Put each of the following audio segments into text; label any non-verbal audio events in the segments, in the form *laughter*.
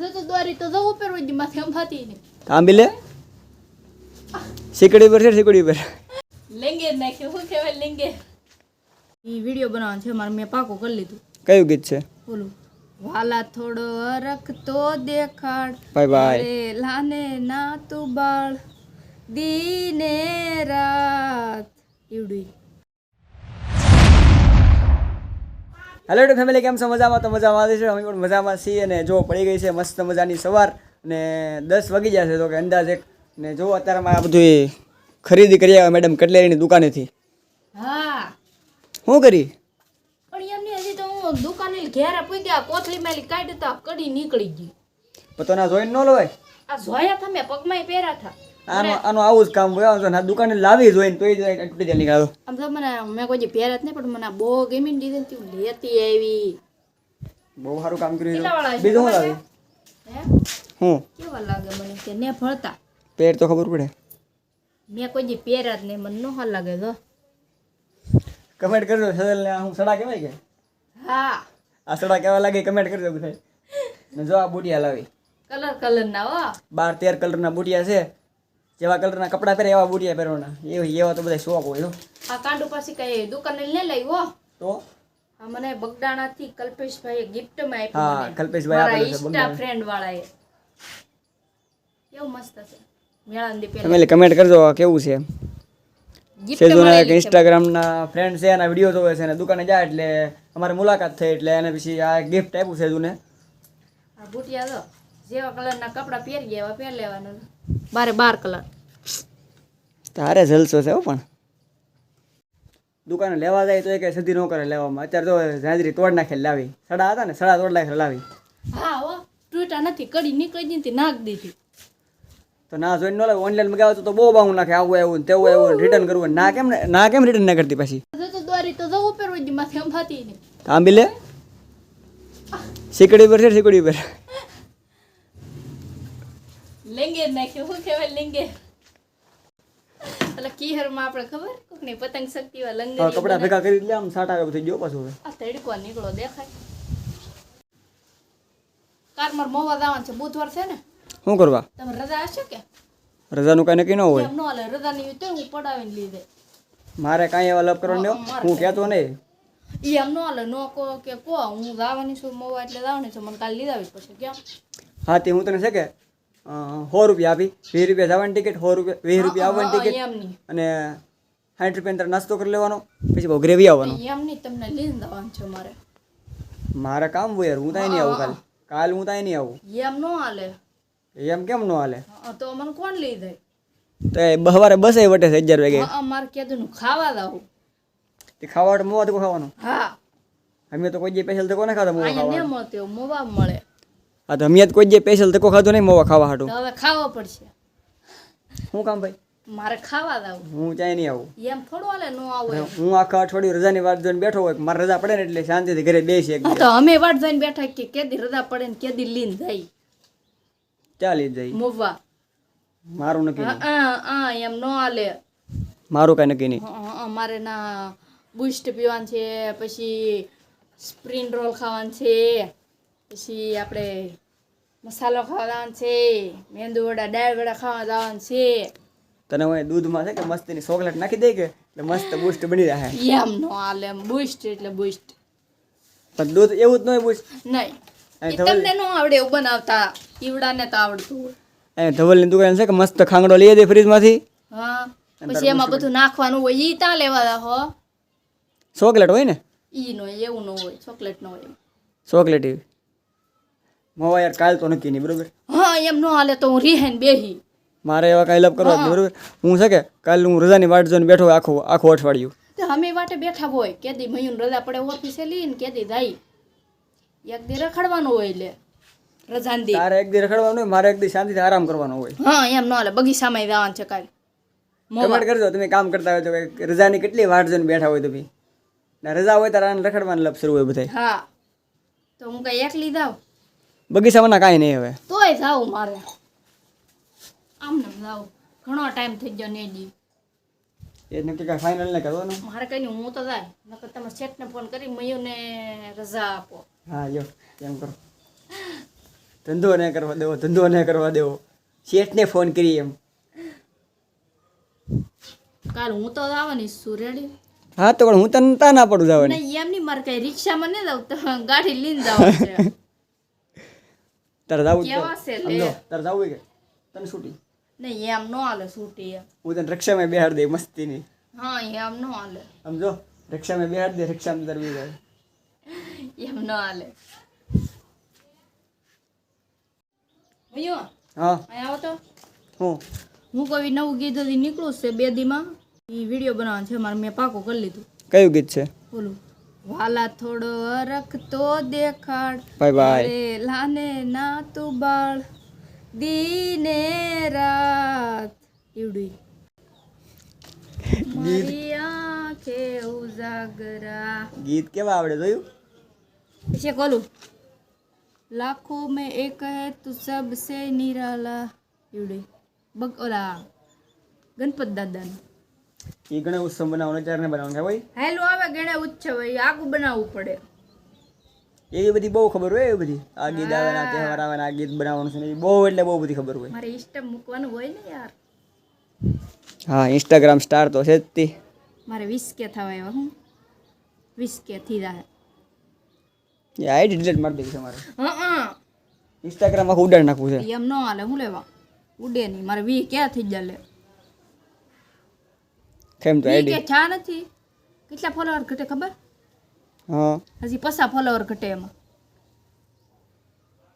જો તો દોરી તો જવું પેરવું જ માથે અંબાતી નહીં. આંબી લે શીકડી પર છે શીકડી પર. લેંગે નાખ્યું શું કહેવાય લેંગે ઈ વિડિયો બનાવવાનો છે મારે મેં પાકો કરી લીધું. કયું ગીત છે? બોલું વાલા થોડો અરખ તો દેખાડ. Bye bye. રે લાને ના તું બાળ દીને રાત. એવડું હેલો ટુ ફેમિલી કેમ છો? મજામાં? તો મજામાં આવે છે. અમે પણ મજામાં છીએ અને જો પડી ગઈ છે મસ્ત મજાની સવાર ને દસ વાગી છે તો કે અંદાજે. ને જો અત્યારે મારે બધું ખરીદી કરી આવ્યા મેડમ કટલેરીની દુકાનેથી. હા. શું કરી? પણ એમની હજી તો હું દુકાને ઘેરા ગયા કોથળી મેલી કાઢતા કડી નીકળી ગઈ. પતોના જોઈને ન લોય આ જોયા તમે પગમાં પહેરા થા આનું આનો આવું જ કામ હોય. આ દુકાને લાવી જોઈને તોય તૂટી જાય નીકળ્યો આમ તો મને મેં કોઈ જ નહીં પણ મને બહુ ગમી દીધી તું લેતી આવી. બહુ સારું કામ કર્યું બીજું શું લાવી હે? હું? કેવા લાગે મને? કે ને ફળતા પેર તો ખબર પડે. મેં કોઈ દી પહેર્યા જ નહીં મને નો હાલ લાગે તો. કમેન્ટ કરજો સદલને હું સડા કહેવાય કે? હા. આ સડા કેવા લાગે કમેન્ટ કરજો બધા. ને જો આ બુટિયા લાવી. કલર કલર ના હો. બાર તેર કલરના બુટિયા છે. જેવા કલરના કપડાં પહેરે એવા બુટિયા પહેરવાના. એવા એવા તો બધા શોખ હોય આ કાંડુ પાછી કઈ દુકાને લઈ હો. તો? મને બગડાણાથી કલ્પેશભાઈએ ગિફ્ટમાં આપ્યું હા કલ્પેશભાઈ આપેલું છે બગડાણા ફ્રેન્ડ વાળાએ કેવું મસ્ત છે. તમે કમેન્ટ કરજો આ કેવું છે. સેજુના એક ઇન્સ્ટાગ્રામના ફ્રેન્ડ છે એના વીડિયો જોવે છે અને દુકાને જાય એટલે અમારી મુલાકાત થઈ એટલે એને પછી આ ગિફ્ટ આપ્યું સેજુને. આ બુટિયા તો જેવા કલરના કપડા પહેરી ગયા એવા પહેર લેવાના. બારે બાર કલર. તારે જલસો છે હો પણ. દુકાને લેવા જાય તો એ કઈ સદી ન કરે લેવામાં. અત્યારે તો જાજરી તોડ નાખે લાવી. સડા હતા ને સડા તોડ નાખે લાવી. હા હો તૂટા નથી કડી નીકળી જતી નાખ દીધી. તો ના જોઈને ન લાવે ઓનલાઈન મગાવે તો તો બહુ બાહું નાખે આવું એવું ને તેવું આવ્યું રિટર્ન કરવું ના કેમ ના કેમ રિટર્ન ના કરતી પછી? તો દોરી તો જવું પેરવું જ માથે આમ નહીં. આંબી લે? સીકડી પર છે સીકડી પર લેંગે નાખ્યું. શું કહેવાય લેંગે? એટલે કિહરમાં આપણે ખબર? કોકની પતંગ શક્તિ હવે લંગર કપડા ભેગા કરી લે આમ સાટા આવે બધું ગયો પાછું હવે. આ તડકો નીકળો દેખાય. કારમાં મોવા જવાનું છે બુધવાર છે ને? શું કરવા? તમે રજા હશે કે? રજાનું કાંઈ નક્કી ન હોય. એમ ન હાલે રજાની તો હું પડાવીને લીધે મારે કાંઈ એવા લપ કરવાનો હો. કહેતો નહીં. ઈ એમ ન હાલે નો કહો કે કો હું જવાની છું મોવા એટલે જવાની છું મને કાલે લીધા આવી પછી કેમ? હા તે હું તને છે કે સો રૂપિયા આપી. વીસ રૂપિયા જવાની ટિકિટ સો રૂપિયા વીસ રૂપિયા આવવાની ટિકિટ અને સાઠ રૂપિયા અંદર નાસ્તો કરી લેવાનો પછી બહુ ગ્રેવી આવવાનો. એમ નહીં તમને લઈને જવાનું છે મારે. મારે કામ હોય યાર હું ત્યાં નહીં આવું કાલ. કાલ હું ત્યાં નહીં આવું. એમ નો હાલે. એમ કેમ નો હાલે? તો મને કોણ લઈ જાય? તો એ સવારે બસે વટે છે અગિયાર વાગે. હા મારે કીધું ખાવા દાવું તે ખાવા મોવા તો ખાવાનું? હા. અમે તો કોઈ જે સ્પેશિયલ તો કોને ખાતા મોવા અહીંયા ખાવા ને મળતો મોવા મળે. હા તો કોઈ જે સ્પેશિયલ તકો ખાધો નહીં મોવા ખાવા હાટું. તો હવે ખાવો પડશે. હું કામ ભાઈ? મારે ખાવા દાવું. હું ચાય નહીં આવું. એમ થોડું હાલે નો આવું એમ. હું આખા અઠવાડિયું રજાની વાત જોઈને બેઠો હોય મારે રજા પડે ને એટલે શાંતિથી ઘરે બેસી એક હા તો અમે વાટ જોઈને બેઠા કે કેદી રજા પડે ને કેદી લીન જાય. ચાલી જાય? મોવા. મારું નક્કી નહીં. હા હા એમ નો હાલે. મારું કાંઈ નક્કી નહીં. હા, મારે ના બુસ્ટ પીવાનું છે પછી સ્પ્રિંગ રોલ ખાવાનું છે. પછી આપણે મસાલો ખાવાનો છે મેંદુ વડા દાળ વડા ખાવા જવાનું છે. તને હું દૂધમાં છે કે મસ્તીની ચોકલેટ નાખી દે કે? એટલે મસ્ત બુસ્ટ બની રહે. એમ નો આલે બુસ્ટ એટલે બુસ્ટ પણ દૂધ એવું જ ન હોય બુસ્ટ નહીં. તમને નો આવડે એવું બનાવતા. ઈવડાને તો આવડતું હોય. અહીંયા ધવલની દુકાન છે કે મસ્ત ખાંગડો લઈ દે ફ્રીજમાંથી હા. પછી એમાં બધું નાખવાનું હોય ઈ ત્યાં લેવા હો. ચોકલેટ હોય ને? ઈ નો હોય, એવું નો હોય ચોકલેટ નો હોય. ચોકલેટ એવી. મોવા યાર કાલ તો નક્કી નહીં બરોબર? હા એમ નો હાલે તો હું રીહેન બેહી. મારે એવા કાંઈ લપ કરવા બરોબર? હું છે કે કાલ હું રજાની વાટ જોઈને બેઠો આખો આખું અઠવાડિયું. તો અમે વાટે બેઠા હોય. કેદી મયુન રજા પડે ઓફિસે લઈને કેદી જાય. એક દી રખડવાનું હોય એટલે રજાન દી. તારે એક દી રખડવાનું હોય મારે એક દી શાંતિથી આરામ કરવાનો હોય. હા એમ ન હાલે. બગીચામાં જવાનું છે કાલ. કમેન્ટ કરજો તમે કામ કરતા હોય તો રજા રજાની કેટલી વાટ જોઈને બેઠા હોય તમે. રજા હોય તારા રખડવાનું લપ શરૂ હોય બધા હા. તો હું કઈ એકલી જાઉં? બગીચામાં ના કાંઈ નહીં હવે. તોય જાવ મારે. આમ ને જાવ ઘણો ટાઈમ થઈ ગયો ને દી. એ નક્કી કાંઈ ફાઇનલ ને કરવાનું? મારે કઈ હું તો જાય. નકર તમે શેઠને ફોન કરી મયુને રજા આપો. હા યો એમ કરો. ધંધો ન કરવા દેવો ધંધો ન કરવા દેવો. શેઠને ફોન કરી એમ. કાલ હું તો આવવાની સુરેડી રેડી હા તો પણ હું તને તા ના પડું જવાની. એમ નહીં મારે કઈ રિક્ષામાં નહીં જાવ તો ગાડી લઈને જાવ *laughs* તારે જવું કેવા છે લે તારે જવું કે તને છૂટી? નહીં એમ નો હાલે છૂટી હું તને રિક્ષામાં બેહાડ દે મસ્તીની. હા એમ નો હાલે. સમજો રિક્ષામાં બેહાડ દે રિક્ષામાં બી જાય. એમ નો હાલે. ભયો હા. આવો તો. હું? હું કોઈ નવું ગીત હજી નીકળું છે બે દીમાં એ વીડિયો બનાવવાનો છે મારે મેં પાકો કરી લીધું. કયું ગીત છે? બોલું. વાલા થોડો અરખ તો દેખાડ બાય બાય અરે લાને ના તું બાળ દીને રાત એવડું મારી આંખે ઉજાગરા ગીત કેવા આવડે જોયું પછી એક ઓલું લાખો મેં એક હે તું સબસે નિરાલા એવડું બગ ઓલા ગણપત દાદાનું એ ગણે ઉત્સવ બનાવવાનો ચારને બનાવવાનું ભાઈ. હેલો આવે ગણે ઉત્સવ ભાઈ આગું બનાવવું પડે. એવી બધી બહુ ખબર હોય એવી બધી. આ ગીત આવે તહેવાર આવે ગીત બનાવવાનું છે બહુ એટલે બહુ બધી ખબર હોય. મારે ઇસ્ટમ મૂકવાનું હોય ને યાર. હા ઇન્સ્ટાગ્રામ સ્ટાર તો છે જ તે. મારે વીસ કે થવા એવા હું? વીસ કે થી જાય એ આઈડી ડિલીટ મારી દીધી છે મારે. હા ઇન્સ્ટાગ્રામમાં ઉડાડી નાખવું છે. એમ ન હાલે હું લેવા? ઉડે નહીં મારે વી ક્યાં થઈ જાય કેમ તો આઈડી કે છા નથી. કેટલા ફોલોવર ઘટે ખબર? હા. હજી પસા ફોલોવર ઘટે એમાં.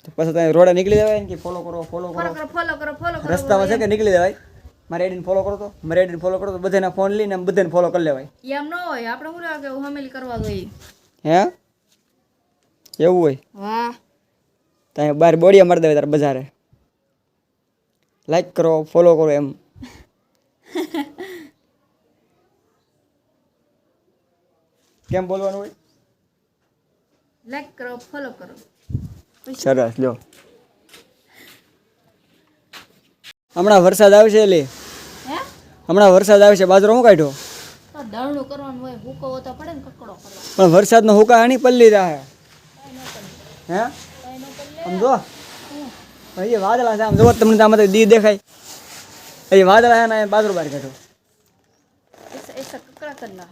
તો પછી તમે રોડે નીકળી જવાય ને કે ફોલો કરો ફોલો કરો? ફોલો કરો ફોલો કરો રસ્તામાં છે કે નીકળી જવાય? મારે આઈડીને ફોલો કરો તો મારે આઈડીને ફોલો કરો તો બધાના ફોન લઈને બધાને ફોલો કરી લેવાય. એમ ન હોય. આપણે હું લાગે હમેલી કરવા જોઈએ હે? એવું હોય? વાહ ત્યાં બહાર બોડિયા મારી દેવાય તારે બજારે. લાઈક કરો ફોલો કરો એમ. કેમ બોલવાનું હોય? લાઈક કરો ફોલો કરો. સરસ જો હમણાં વરસાદ આવશે એલી હમણાં વરસાદ આવશે બાજરો હું કાઢ્યો? દળનું કરવાનું હોય હુકો તો પડે ને કકડો પણ વરસાદનો હુકા આની પલ્લી રહે હે. સમજો? ભાઈ વાદળા છે આમ. જોવો તમને આમ તો દી દેખાય. એ વાદળા છે ને બાજરો બહાર કાઢો એસા કકડા કરના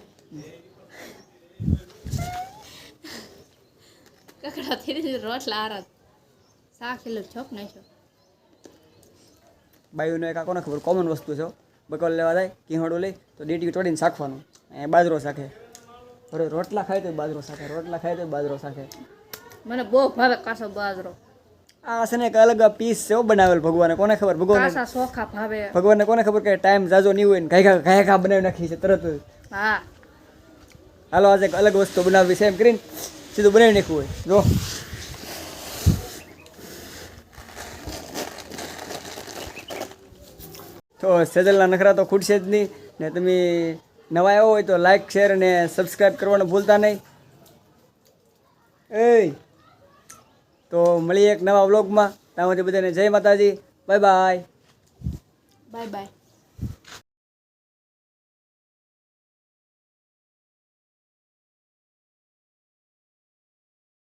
કકડા ધીરે રોટલા આરા સા કિલો છોક નહીં છો બાયુનો એક કોને ખબર? કોમન વસ્તુ છે. બકોલ લેવા જાય કિહોડું લઈ તો ડેટી તોડીને શાખવાનું અહીંયા બાજરો શાખે હવે રોટલા ખાય તો બાજરો શાખે રોટલા ખાય તો બાજરો શાખે મને બહુ ભાવે કાસો બાજરો. આ છે ને એક અલગ પીસ છે બનાવેલ ભગવાને. કોને ખબર? ભગવાન કાસા ભાવે. ભગવાનને કોને ખબર કે ટાઈમ જાજો નહીં હોય ને ઘાય ઘા ઘાય ઘા બનાવી નાખી છે તરત જ. હા. હાલો, આજે અલગ વસ્તુ બનાવવી છે. એમ કરીને સીધું બનાવી નાખવું હોય. જો. તો સેજલના નખરા તો ખૂટશે જ નહીં. ને તમે નવા આવ્યો હોય તો લાઈક શેર અને સબસ્ક્રાઈબ કરવાનું ભૂલતા નહીં. એ તો મળીએ એક નવા વ્લોગમાં ત્યાં બધાને જય માતાજી. Bye bye bye bye